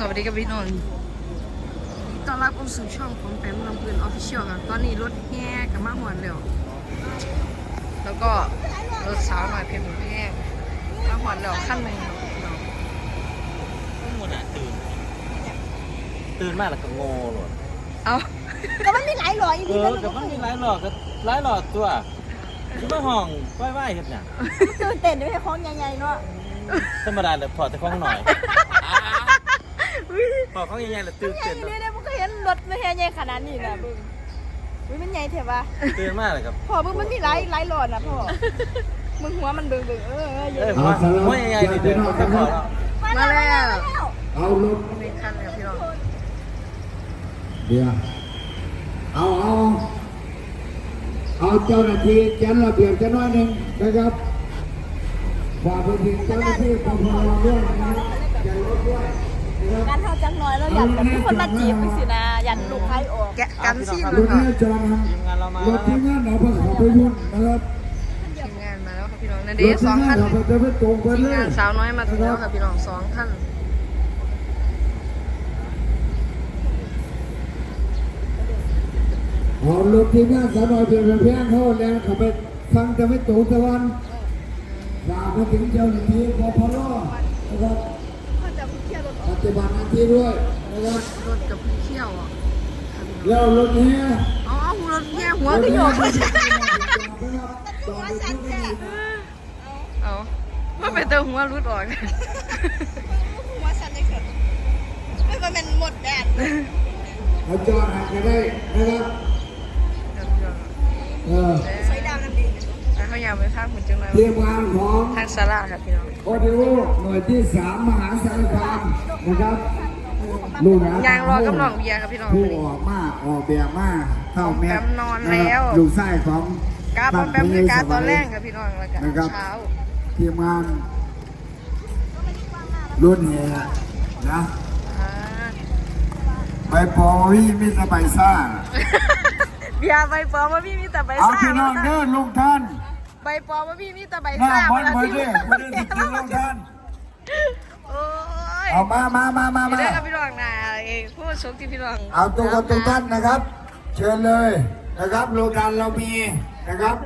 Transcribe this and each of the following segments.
สวัสดีครับพี่นนท์ต้อนรับเข้าสู่ช่องของแปมลำเพลินออฟฟิเชียลครับตอนนี้รถแห่กับมาหวนแล้วแล้วก็รถสาวหน่อยเพชรบุญแพงมาหวนแล้วขั้นหนึ่งครับพี่น้องทั้งหมดอะตื่น ตื่นมากแล้วก็โง่หลดเอาก็มันมีหลายหลอยอีเอนี่อกับมันมีหลายหลอดก็หลายหลอดตัวคือมาห้องไหว้ๆเฮ็ดหยังตื่นเต้นด้วยของใหญ่ๆเนาะธรรมดาเลยพอแต่ของหน่อย พอของใหญ่ๆแล้วตื่นใหญ่เต้นเลยเนี่ยมึงก็เห็นรถไม่ใช่ใหญ่ขนาดนี้นะมึงอุ้ยมันใหญ่เถอะวะตื่นมากเลยครับพ่อมึงมันมีหลายหลายหลอดนะพ่อมึงหัวมันเบิ่งเบิ่งๆเออเออใหญ่เอ้ยหัวหัวใหญ่ๆนี่เดินคนก็พอแล้วมาแล้วเอารถมีขั้นครับพี่น้องเดี๋ยวเอาเอาเอาเจ้าหน้าที่จัดระเบียบจะน้อยหนึ่งนะครับฝากไปถึงเจ้าหน้าที่ปภด้วยนะครับอย่ารถด้วยนะครับ การเท่าจังน้อยแล้วยันแบบมีคนมาจีบมึงสินะยันลูกไพ่ออกแกะกันซี่รดูถค่ะแม่จอดนะทีมงานเรามารถที่งานเราเพิ่งขับไปพุ่นนะครับทีมงานมาแล้วครับพี่น้องนั่นรเด้ถสที่องงาขั้นนเราจะไปตรงไปทีมเลยงานสาวน้อยมาถึงแล้วครับพี่น้องสองขั้นเอารถที่งานสาวน้อยเพียงเพียงเขาแล้วขับไปฟังจะไม่ตรงตะวันฝากไปถึงเจ้าหน้าที่ปภนะครับ ฏิบัติหน้าที่ด้วยนะครับรถกับพี่เที่ยวอะแล้วรถเนี้ยอ๋อหัวรถแห่หัวก็โยกเอาว่าไปเติมหัวรุดออกหัวสั่นเลยเกิดไม่ว่าเป็นหมดแดดเขาจอดหันกันได้นะครับเออ แล้วเขาอยากไปทางหุ่นจังเลยทีมงานของทางสาราครับพี่น้องโอดิโอหน่วยที่สามมหาสารคามนะครับลูกหลานยางรอกับน้องเบียร์ครับพี่น้องผู้ออกมาออกแบบมาเข้าแม่แปมนอนแล้วลูกไส้ของกาบอมแปมคือกาตอนแรกครับพี่น้องแล้วกันนะครับเช้าทีมงานรุ่นเฮียนะอ่าไปปอวี่มิตรใบซ่าเบียร์ใบปอว่าพี่มีแต่ใบเอาซ่าพี่น้องเด้อลุงท่านใบปอว่าพี่มีแต่ใบหน้าซ่าบอลวลาเบอที่ร์เด้ไม่ได้ติดกินลุงท่านโอ้ยเอามามามามาไม่มาได้ครับพี่น้องนะเองผู้ชมที่พี่น้องเอาตัวกับตัวท่านนะครับ เชิญเลยนะครับโรงทานเรามีนะครับ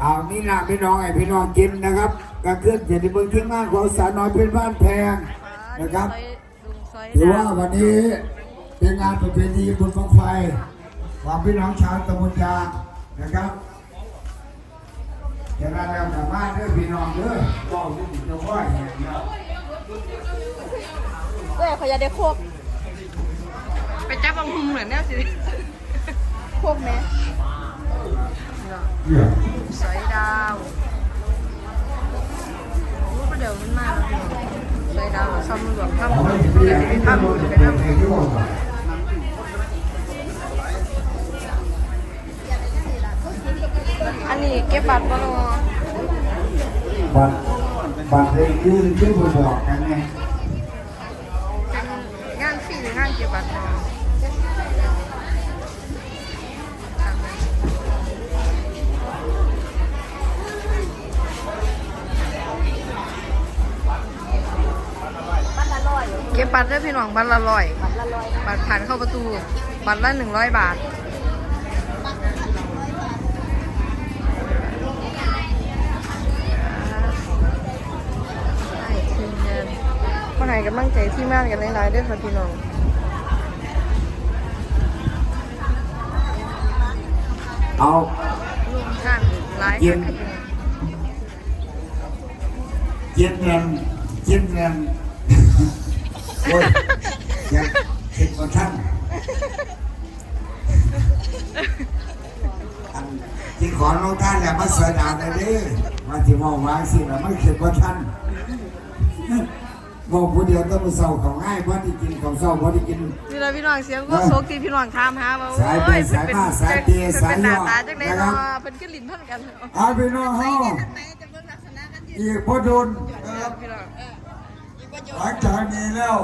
เอานี่นะพี่น้องไอ้พี่น้องกินนะครับก็เคลื่อนเจ็ดในเมืองที่งานของสาวน้อยเพื่อนบ้านแพงนะครับลุงซอยถือว่าดาววันนี้เป็นงานประเพณีบุญบังไฟของพี่น้องชาวตำบลยางนะครับ จะได้แล้วกลับบ้านเด้อพี่น้องเด้อก็จะติดตัวว่าอย่างเดียวเอ้ยเขาอยากได้โคกไปจับบังหุมเหมือนเนี่ยสิโคกไหมเนี่ยสอยดาวโอ้ประเดี๋ยวมันมาแล้วพี่น้องสอยดาวซ้ำหลวงซ้ำหลเอาวงไว้เดี๋ที่ยวนี่จะไปที่ทำเราบุญจะไปเป็นทำเองที่ว่าอันนี้เก็บบัตรบ่เนาะบัตรบัตรเองยืนชื่อบอกกันไงเป็นงานฟรีหรืองานเก็บบัตรเนาะเก็บบัตรเด้อพี่น้องบัตรละร้อยละลอยบัตรผ่านเข้าประตู บัตรละหนึ่งร้อยบาท มาให้กำลังใจที่มานกันหลายๆเด้วยค่ะพี่น้องเอาร่วมท่านหลายเย็กันนค่ะพี่น้องเย็นเงินเย็นเงินโอ้ยอยากเห็นว่าท่านอันที่ขอน้องท่านแหละมาเสดาได้เลยมาที่มองวางสิแล้วไม่เข็ดว่าท่าน บอกผู้เดียวต้องมาเศร้าของง่ายเพราะที่กินของเศร้าเพราะที่กิน นี่เราพี่น้องเสียงก็โซกที่พี่น้องถามหาว่าสายไปโอ้ยสายมาสายเปย์เพิ่นสายเป็นหน้าย่อตาจังไดนะครัเนาะบเพิ่นก็ลิ้นพันกันเอาพี่น้องเฮาไหนจะเบิ่งลักษณะกันยืนอีกพอโดนนะครับพี่น้องหลังจากนี้แล้ว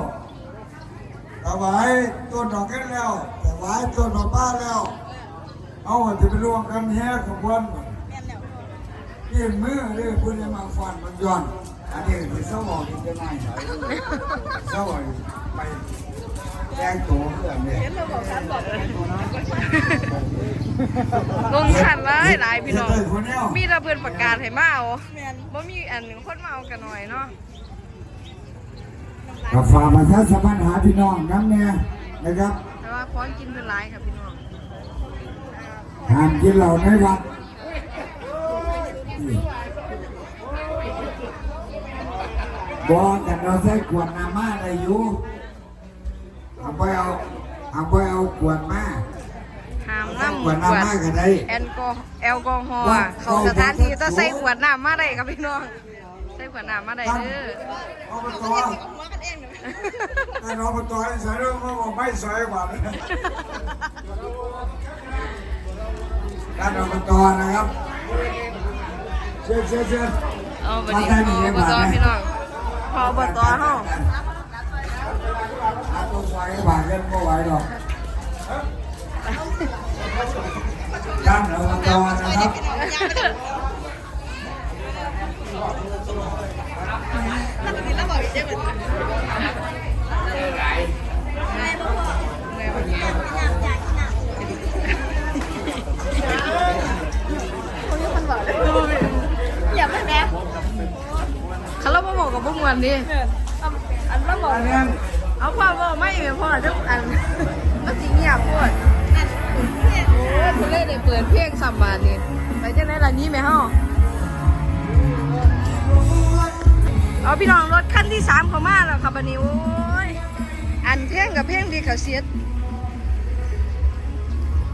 ถวายต้นดอกกันแล้วถวายต้นดอกบ้านแล้ว เอาจะไปรวมกันแห่ขบวนแม่นแล้วยื่นมือเรื่องพุทธมาฟันมันย้อน อันนี้คือเศร้าบอกอีกจะไม่หน่อยเศร้าบอกไปแจ้งตัวเพื่อนเนี่ยเห็นเราบอกฉันบอกเลยลงขันหลายหลายพี่น้องเฮ้ยคนเดียวมีแตะเพื่อนประกาศให้มาเอาแมนบ่มีอันหนึ่งคนมาเอากันหน่อยเนาะกับฝากประชาสัมพันธ์หาพี่น้องน้ำเนี่ยนะครับ แต่ว่าพร้อมกินเพื่อนหลายค่ะพี่น้องห้ามกินเหล้าในวัด บอกกันเราใช้ขวดน้ำมาได้อยู่เอาไปเอาเอาไปเอาขวดมาห้ามขน้ำวดน้ำมากันได้ แอลกอแอลกอฮอล์อะเขาสถานที่ต้องใส่ขวดน้ำมาได้ครับพี่น้องใส่ขวดน้ำมาได้เด้ออบตหัวกันเองเลยท่านอบตให้ใส่เรื่องมาบอกไม่ใส่กว่าเลยท่านอบตนะครับเชิญเชิญเชิญ เอาบัดนี้พอบตพี่น้อง พอบตเฮาอาตัวไหวผ่านกันก็ไหวหรอกท่านอบตนะครับถ้าตอนนี้เราบอกเจ๊เหมือนกัน พวกมันดิอันเราบอกนนี้เอาพ่อบอกไม่แม่พ่อทุกอันมันสิเงียบพูดนั่นนี่ยโอ้ยคุณเล่ได้เปิดเพลงสัมบาทนี่ไปจังได๋ล่ะนี้แม่เฮาเอาพี่น้องรถคันที่สามเข้ามาแล้วครับบัดนี้โอ้ยอันเพลงกับเพลงดีเขาเสียด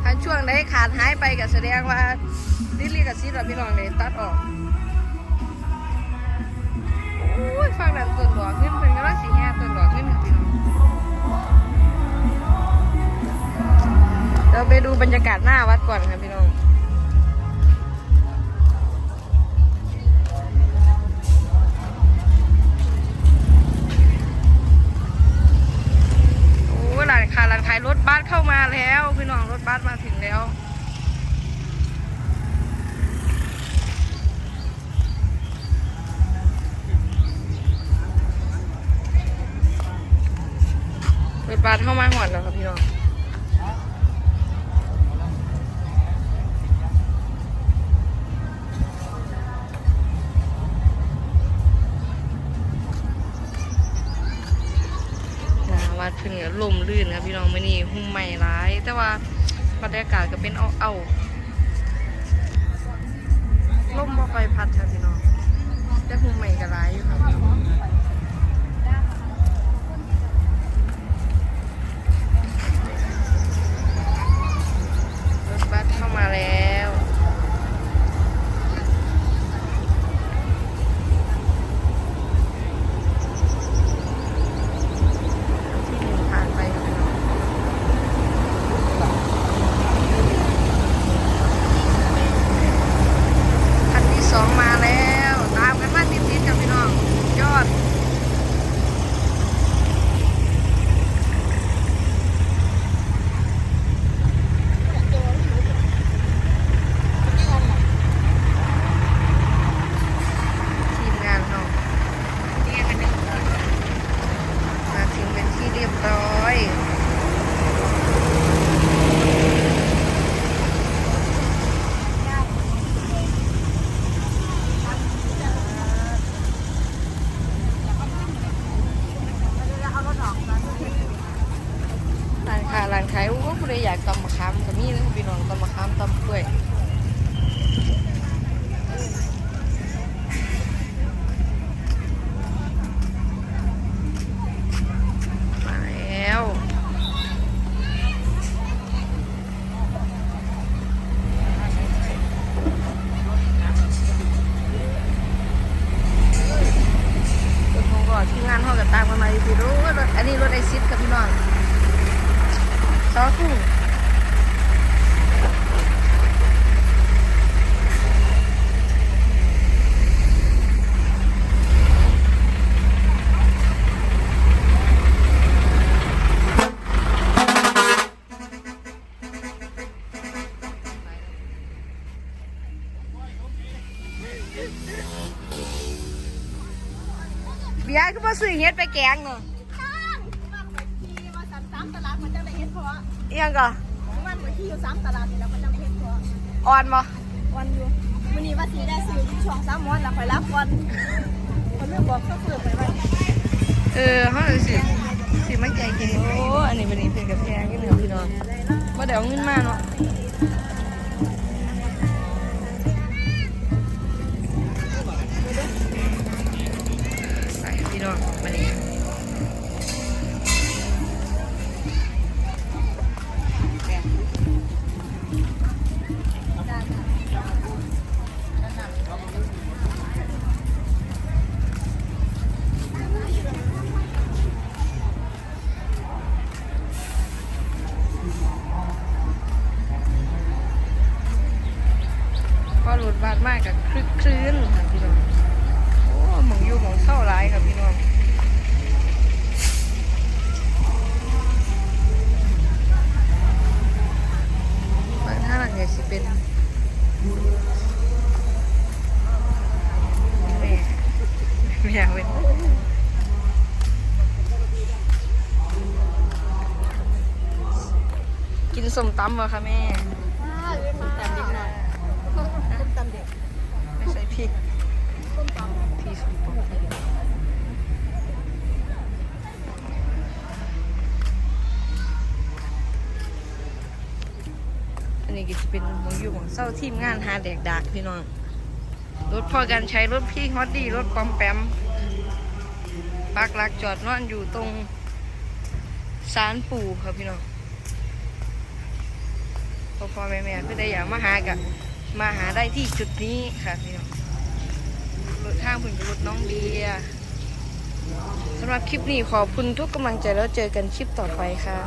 ถ้าช่วงใดขาดหายไปก็แสดงว่าดิลีกับซีดพี่น้องเลยตัดออก อ้ยฟังนั้นต้นดอกเงินเป็นกำลังสีแห่ต้นดอกเงินหนึ่งพี่น้องเราไปดูบรรยากาศหน้าวัดก่อนค่ะพี่น้อง มื่อนี้หุ่มใหม่ร้าย แต่ว่าบรรยากาศก็เป็นเอาเอาลมบ่ค่อยพัดค่ะพี่น้องแต่หุ่มใหม่ก็ร้ายอยู่ครับรถบัสเข้ามาแล้ว ที่หนึ่งผ่านไปครับพี่น้องคันที่สองมาแล้ว ตามกันมาติดๆกับพี่น้อง ยอด ทีมงานเรามาถึงเป็นที่เรียบร้อย ร้านค้าร้านขายโอ้ผู้ ใดอยากตำมะขามก็มีนะพี่น้องตำมะขามตำกล้วยมาแล้วรถของก่อนที่งานห้องกับตามกันมาอยู่พี่รู้ว่ารถอันนี้รถไอซิดกับพี่น้อง 싸고 Bia cứ bớt suy hết về kẹn rồi ว่าเอียงก็มันไปขี่อยู่สามตลาดนี่แล้วมันจะได้เห็นเพราะอ่อนบ่วันอยู่วันนี้ว่าสีได้ซื้อที่ช่องสามม้วนแล้วคอยรับก่อนคนไม่บอกก็เปิดไปไว้เออเฮาสิสิมาใจเกโอ้อันนี้เป็นอีเป็นกับแพงอยู่เนาะพี่น้องบ่ได้เอาเงินมาเนาะ ส้มตำเหรอคะแม่ตามเด็กหน่อยตามเด็กไม่ใช่พริกพริกส้มตำอันนี้ก็จะเป็นหมองอยู่ของเศร้าทีมงานหาแดกดากพี่น้องรถพอกันใช้รถพี่ฮอตดี้รถปอมแปมปักหลักจอดนอนอยู่ตรงศาลปู่ครับพี่น้อง พ่อพ่อแม่แม่ก็ได้อยากมาหากับมาหาได้ที่จุดนี้ค่ะพี่น้องรถข้างพุ่งรถน้องเบียสำหรับคลิปนี้ขอบคุณทุกกำลังใจแล้วเจอกันคลิปต่อไปค่ะ